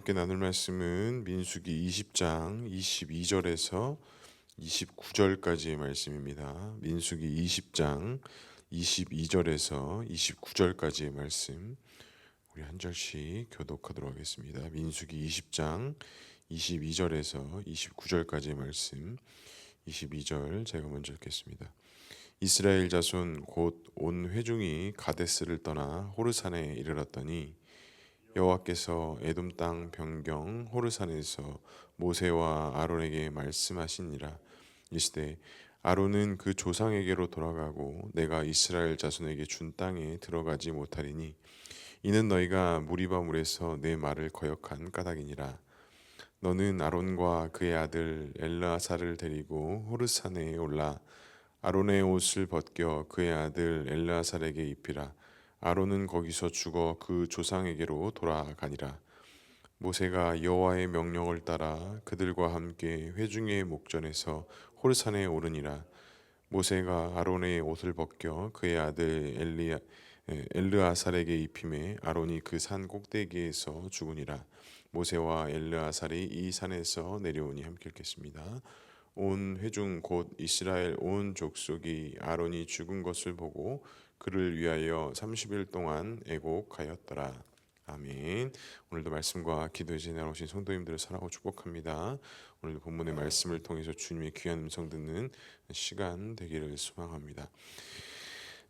함께 나눌 말씀은 민수기 20장 22절에서 29절까지의 말씀입니다. 민수기 20장 22절에서 29절까지의 말씀 우리 한 절씩 교독하도록 하겠습니다. 민수기 20장 22절에서 29절까지의 말씀 22절 제가 먼저 읽겠습니다. 이스라엘 자손 곧 온 회중이 가데스를 떠나 호르산에 이르렀더니 여호와께서 에돔 땅 변경 호르산에서 모세와 아론에게 말씀하시니라 이시되 아론은 그 조상에게로 돌아가고 내가 이스라엘 자손에게 준 땅에 들어가지 못하리니 이는 너희가 무리바 물에서 내 말을 거역한 까닭이니라 너는 아론과 그의 아들 엘라사를 데리고 호르산에 올라 아론의 옷을 벗겨 그의 아들 엘라살에게 입히라. 아론은 거기서 죽어 그 조상에게로 돌아가니라. 모세가 여호와의 명령을 따라 그들과 함께 회중의 목전에서 호르산에 오르니라. 모세가 아론의 옷을 벗겨 그의 아들 엘리야 엘르아살에게 입힘에 아론이 그 산 꼭대기에서 죽으니라. 모세와 엘르아살이 이 산에서 내려오니 함께 읽겠습니다. 온 회중 곧 이스라엘 온 족속이 아론이 죽은 것을 보고 그를 위하여 30일 동안 애곡하였더라. 아멘. 오늘도 말씀과 기도에 지나오신 성도님들을 사랑하고 축복합니다. 오늘도 본문의 말씀을 통해서 주님의 귀한 음성 듣는 시간 되기를 소망합니다.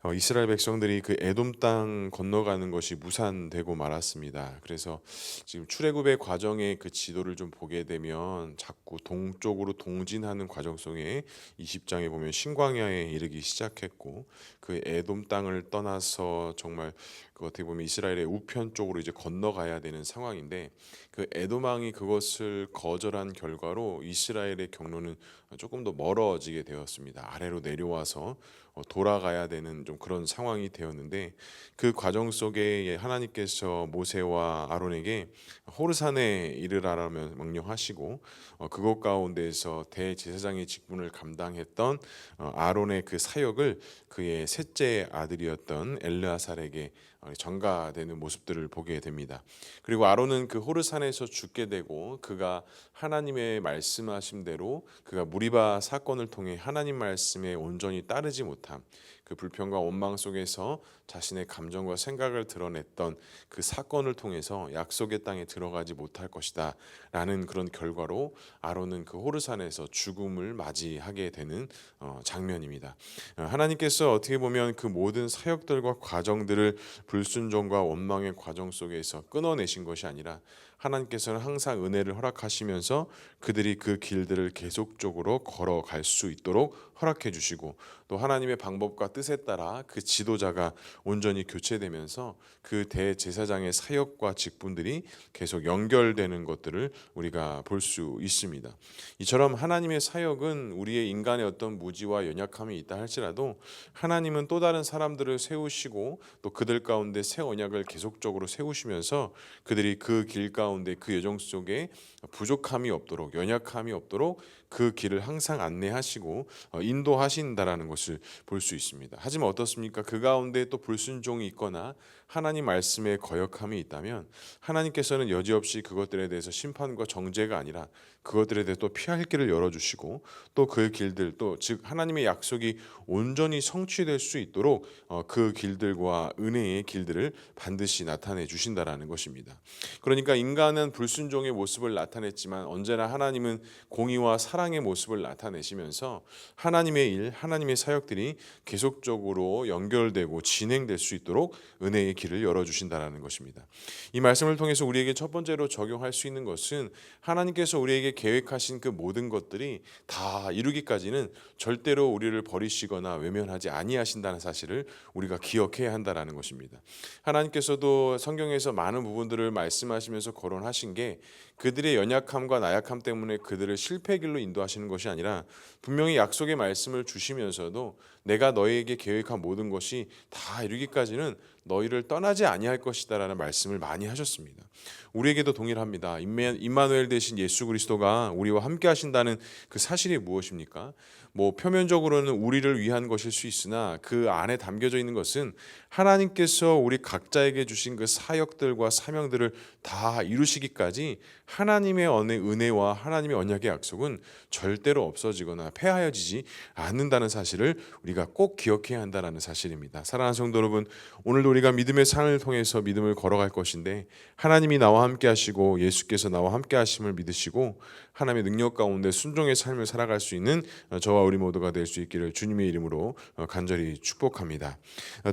어, 이스라엘 백성들이 그 에돔 땅 건너가는 것이 무산되고 말았습니다. 그래서 지금 출애굽의 과정의 그 지도를 좀 보게 되면 자꾸 동쪽으로 동진하는 과정 속에 20장에 보면 신광야에 이르기 시작했고 그 에돔 땅을 떠나서 정말 그 어떻게 보면 이스라엘의 우편 쪽으로 이제 건너가야 되는 상황인데 그 에돔 왕이 그것을 거절한 결과로 이스라엘의 경로는 조금 더 멀어지게 되었습니다. 아래로 내려와서 어, 돌아가야 되는 좀 그런 상황이 되었는데 그 과정 속에 하나님께서 모세와 아론에게 호르산에 이르라라며 명령하시고 어, 그곳 가운데에서 대제사장의 직분을 감당했던 어, 아론의 그 사역을 그의 셋째 아들이었던 엘르아살에게 전가되는 모습들을 보게 됩니다. 그리고 아론은 그 호르산에서 죽게 되고 그가 하나님의 말씀하신 대로 그가 무리바 사건을 통해 하나님 말씀에 온전히 따르지 못함 그 불평과 원망 속에서 자신의 감정과 생각을 드러냈던 그 사건을 통해서 약속의 땅에 들어가지 못할 것이다 라는 그런 결과로 아론은 그 호르산에서 죽음을 맞이하게 되는 어, 장면입니다. 어, 하나님께서 어떻게 보면 그 모든 사역들과 과정들을 불순종과 원망의 과정 속에서 끊어내신 것이 아니라 하나님께서는 항상 은혜를 허락하시면서 그들이 그 길들을 계속적으로 걸어갈 수 있도록 허락해 주시고 또 하나님의 방법과 뜻에 따라 그 지도자가 온전히 교체되면서 그 대제사장의 사역과 직분들이 계속 연결되는 것들을 우리가 볼 수 있습니다. 이처럼 하나님의 사역은 우리의 인간의 어떤 무지와 연약함이 있다 할지라도 하나님은 또 다른 사람들을 세우시고 또 그들 가운데 새 언약을 계속적으로 세우시면서 그들이 그 길 가운데 그 여정 속에 부족함이 없도록 연약함이 없도록 그 길을 항상 안내하시고 어, 인도하신다라는 것을 볼 수 있습니다. 하지만 어떻습니까? 그 가운데 또 불순종이 있거나 하나님 말씀에 거역함이 있다면 하나님께서는 여지없이 그것들에 대해서 심판과 정죄가 아니라 그것들에 대해 또 피할 길을 열어주시고 또 그 길들 또 즉 하나님의 약속이 온전히 성취될 수 있도록 어, 그 길들과 은혜의 길들을 반드시 나타내 주신다라는 것입니다. 그러니까 인간은 불순종의 모습을 나타냈지만 언제나 하나님은 공의와 사랑의 모습을 나타내시면서 하나님의 일, 하나님의 사역들이 계속적으로 연결되고 진행될 수 있도록 은혜의 길을 열어 주신다라는 것입니다. 이 말씀을 통해서 우리에게 첫 번째로 적용할 수 있는 것은 하나님께서 우리에게 계획하신 그 모든 것들이 다 이루기까지는 절대로 우리를 버리시거나 외면하지 아니하신다는 사실을 우리가 기억해야 한다라는 것입니다. 하나님께서도 성경에서 많은 부분들을 말씀하시면서 거론하신 게 그들의 연약함과 나약함 때문에 그들을 실패 길로 인도하시는 것이 아니라 분명히 약속의 말씀을 주시면서도 내가 너희에게 계획한 모든 것이 다 이루기까지는 너희를 떠나지 아니할 것이다라는 말씀을 많이 하셨습니다. 우리에게도 동일합니다. 임마- 임마누엘 대신 예수 그리스도가 우리와 함께 하신다는 그 사실이 무엇입니까? 뭐 표면적으로는 우리를 위한 것일 수 있으나 그 안에 담겨져 있는 것은 하나님께서 우리 각자에게 주신 그 사역들과 사명들을 다 이루시기까지 하나님의 은혜와 하나님의 언약의 약속은 절대로 없어지거나 폐하여지지 않는다는 사실을 우리가 꼭 기억해야 한다는 사실입니다. 사랑하는 성도 여러분, 오늘도 우리가 믿음의 산을 통해서 믿음을 걸어갈 것인데 하나님이 나와 함께 하시고 예수께서 나와 함께 하심을 믿으시고 하나님의 능력 가운데 순종의 삶을 살아갈 수 있는 저와 우리 모두가 될 수 있기를 주님의 이름으로 간절히 축복합니다.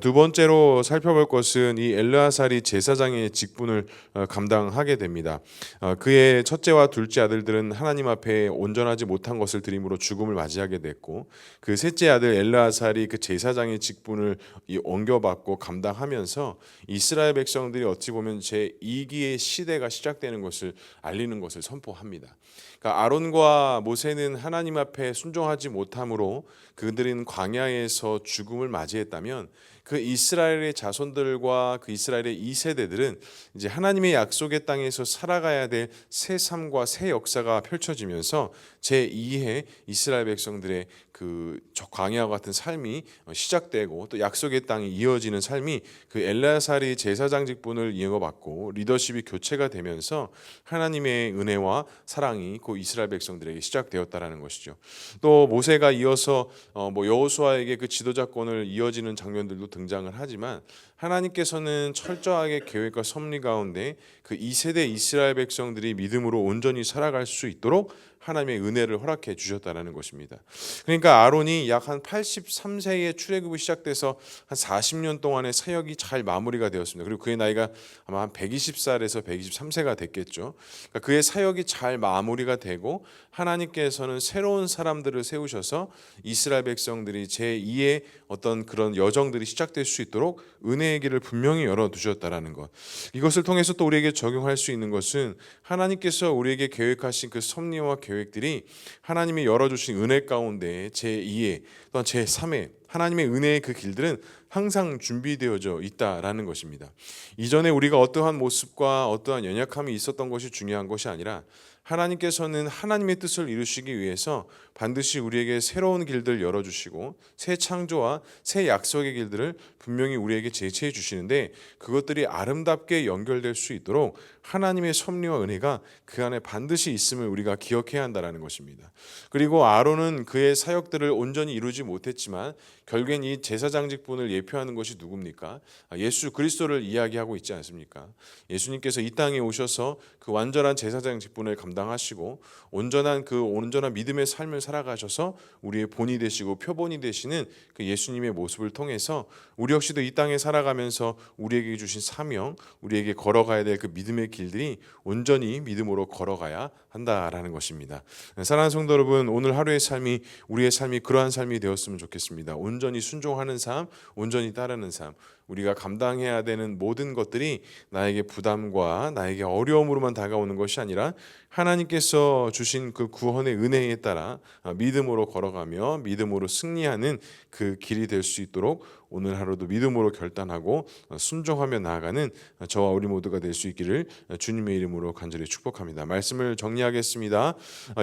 두 번째로 살펴볼 것은 이 엘르아살이 제사장의 직분을 어, 감당하게 됩니다. 어, 그의 첫째와 둘째 아들들은 하나님 앞에 온전하지 못한 것을 드림으로 죽음을 맞이하게 됐고 그 셋째 아들 엘르아살이 그 제사장의 직분을 이 옮겨받고 감당하면서 이스라엘 백성들이 어찌 보면 제 2기의 시대가 시작되는 것을 알리는 것을 선포합니다. 그러니까 아론과 모세는 하나님 앞에 순종하지 못함으로 그들은 광야에서 죽음을 맞이했다면 그 이스라엘의 자손들과 그 이스라엘의 2세대들은 이제 하나님의 약속의 땅에서 살아가야 될 새 삶과 새 역사가 펼쳐지면서 제 2의 이스라엘 백성들의 그 광야와 같은 삶이 시작되고 또 약속의 땅이 이어지는 삶이 그 엘라살이 제사장 직분을 이어받고 리더십이 교체가 되면서 하나님의 은혜와 사랑이 그 이스라엘 백성들에게 시작되었다라는 것이죠. 또 모세가 이어서 어뭐 여호수아에게 그 지도자권을 이어지는 장면들도 등장을 하지만 하나님께서는 철저하게 계획과 섭리 가운데 그 2세대 이스라엘 백성들이 믿음으로 온전히 살아갈 수 있도록 하나님의 은혜를 허락해 주셨다라는 것입니다. 그러니까 아론이 약 한 83세에 출애굽이 시작돼서 한 40년 동안의 사역이 잘 마무리가 되었습니다. 그리고 그의 나이가 아마 한 120살에서 123세가 됐겠죠. 그러니까 그의 사역이 잘 마무리가 되고 하나님께서는 새로운 사람들을 세우셔서 이스라엘 백성들이 제 2의 어떤 그런 여정들이 시작될 수 있도록 은혜의 길을 분명히 열어 두셨다라는 것. 이것을 통해서 또 우리에게 적용할 수 있는 것은 하나님께서 우리에게 계획하신 그 섭리와 계획 들이 하나님이 열어주신 은혜 가운데 제 2의 또한 제 3의 하나님의 은혜의 그 길들은 항상 준비되어져 있다라는 것입니다. 이전에 우리가 어떠한 모습과 어떠한 연약함이 있었던 것이 중요한 것이 아니라 하나님께서는 하나님의 뜻을 이루시기 위해서 반드시 우리에게 새로운 길들을 열어주시고 새 창조와 새 약속의 길들을 분명히 우리에게 제시해 주시는데 그것들이 아름답게 연결될 수 있도록 하나님의 섭리와 은혜가 그 안에 반드시 있음을 우리가 기억해야 한다라는 것입니다. 그리고 아론은 그의 사역들을 온전히 이루지 못했지만 결국엔 이 제사장 직분을 예표하는 것이 누굽니까? 아, 예수 그리스도를 이야기하고 있지 않습니까? 예수님께서 이 땅에 오셔서 그 완전한 제사장 직분을 감당하시고 온전한 그 온전한 믿음의 삶을 살아가셔서 우리의 본이 되시고 표본이 되시는 그 예수님의 모습을 통해서 우리 역시도 이 땅에 살아가면서 우리에게 주신 사명, 우리에게 걸어가야 될 그 믿음의 길들이 온전히 믿음으로 걸어가야 한다라는 것입니다. 사랑하는 성도 여러분, 오늘 하루의 삶이 우리의 삶이 그러한 삶이 되었으면 좋겠습니다. 온전히 순종하는 삶, 온 전히 따르는 삶. 우리가 감당해야 되는 모든 것들이 나에게 부담과 나에게 어려움으로만 다가오는 것이 아니라 하나님께서 주신 그 구원의 은혜에 따라 믿음으로 걸어가며 믿음으로 승리하는 그 길이 될 수 있도록 오늘 하루도 믿음으로 결단하고 순종하며 나아가는 저와 우리 모두가 될 수 있기를 주님의 이름으로 간절히 축복합니다. 말씀을 정리하겠습니다.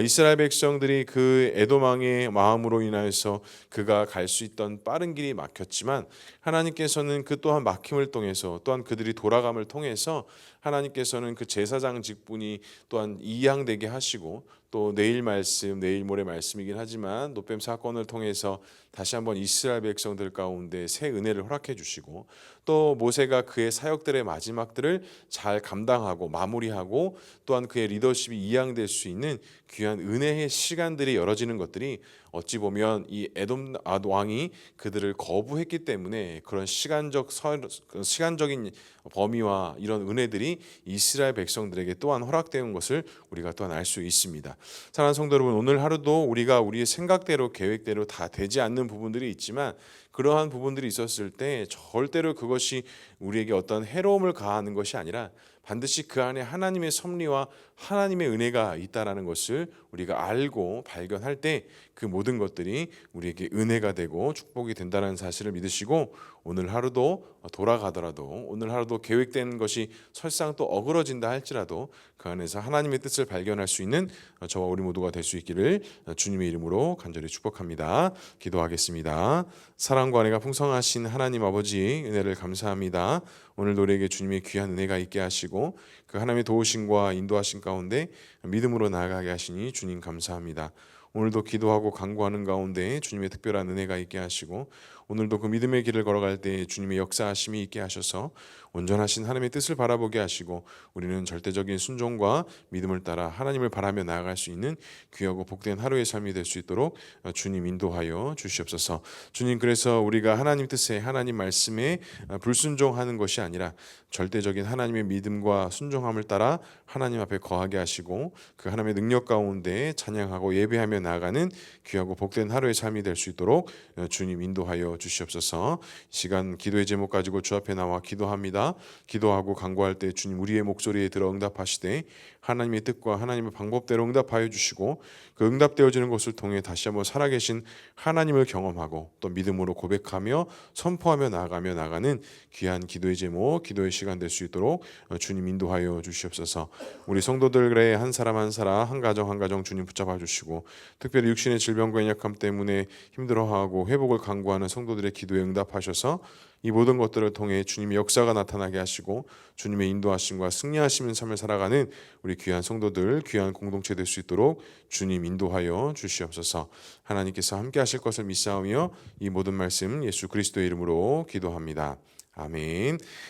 이스라엘 백성들이 그 에도망의 마음으로 인하여서 그가 갈 수 있던 빠른 길이 막혔지만 하나님께서는 그 또한 막힘을 통해서 또한 그들이 돌아감을 통해서 하나님께서는 그 제사장 직분이 또한 이양되게 하시고 또 내일 말씀, 내일 모레 말씀이긴 하지만 노뱀 사건을 통해서 다시 한번 이스라엘 백성들 가운데 새 은혜를 허락해 주시고 또 모세가 그의 사역들의 마지막들을 잘 감당하고 마무리하고 또한 그의 리더십이 이양될 수 있는 귀한 은혜의 시간들이 열어지는 것들이 어찌 보면 이 에돔 왕이 그들을 거부했기 때문에 그런 시간적 서, 시간적인 범위와 이런 은혜들이 이스라엘 백성들에게 또한 허락되는 것을 우리가 또한 알 수 있습니다. 사랑하는 성도 여러분, 오늘 하루도 우리가 우리의 생각대로 계획대로 다 되지 않는 부분들이 있지만 그러한 부분들이 있었을 때 절대로 그것이 우리에게 어떤 해로움을 가하는 것이 아니라 반드시 그 안에 하나님의 섭리와 하나님의 은혜가 있다라는 것을 우리가 알고 발견할 때 그 모든 것들이 우리에게 은혜가 되고 축복이 된다는 사실을 믿으시고 오늘 하루도 돌아가더라도 오늘 하루도 계획된 것이 설상 또 어그러진다 할지라도 그 안에서 하나님의 뜻을 발견할 수 있는 저와 우리 모두가 될 수 있기를 주님의 이름으로 간절히 축복합니다. 기도하겠습니다. 사랑과 은혜가 풍성하신 하나님 아버지 은혜를 감사합니다. 오늘도 우리에게 주님의 귀한 은혜가 있게 하시고 그 하나님의 도우심과 인도하신 가운데 믿음으로 나아가게 하시니 주님 감사합니다. 오늘도 기도하고 간구하는 가운데 주님의 특별한 은혜가 있게 하시고 오늘도 그 믿음의 길을 걸어갈 때 주님의 역사하심이 있게 하셔서 온전하신 하나님의 뜻을 바라보게 하시고 우리는 절대적인 순종과 믿음을 따라 하나님을 바라며 나아갈 수 있는 귀하고 복된 하루의 삶이 될 수 있도록 주님 인도하여 주시옵소서. 주님 그래서 우리가 하나님 뜻에 하나님 말씀에 불순종하는 것이 아니라 절대적인 하나님의 믿음과 순종함을 따라 하나님 앞에 거하게 하시고 그 하나님의 능력 가운데 찬양하고 예배하며 나아가는 귀하고 복된 하루의 삶이 될 수 있도록 주님 인도하여 주시옵소서. 시간 기도의 제목 가지고 주 앞에 나와 기도합니다. 기도하고 간구할 때 주님 우리의 목소리에 들어 응답하시되 하나님의 뜻과 하나님의 방법대로 응답하여 주시고 그 응답되어지는 것을 통해 다시 한번 살아계신 하나님을 경험하고 또 믿음으로 고백하며 선포하며 나아가며 나가는 귀한 기도의 제목, 기도의 시간 될 수 있도록 주님 인도하여 주시옵소서. 우리 성도들의 한 사람 한 사람 한 가정 한 가정 주님 붙잡아 주시고 특별히 육신의 질병과 연약함 때문에 힘들어하고 회복을 간구하는 성도들의 기도에 응답하셔서 이 모든 것들을 통해 주님의 역사가 나타나게 하시고 주님의 인도하심과 승리하시는 삶을 살아가는 우리 귀한 성도들 귀한 공동체 될 수 있도록 주님 인도하여 주시옵소서. 하나님께서 함께 하실 것을 믿사오며 이 모든 말씀 예수 그리스도의 이름으로 기도합니다. 아멘.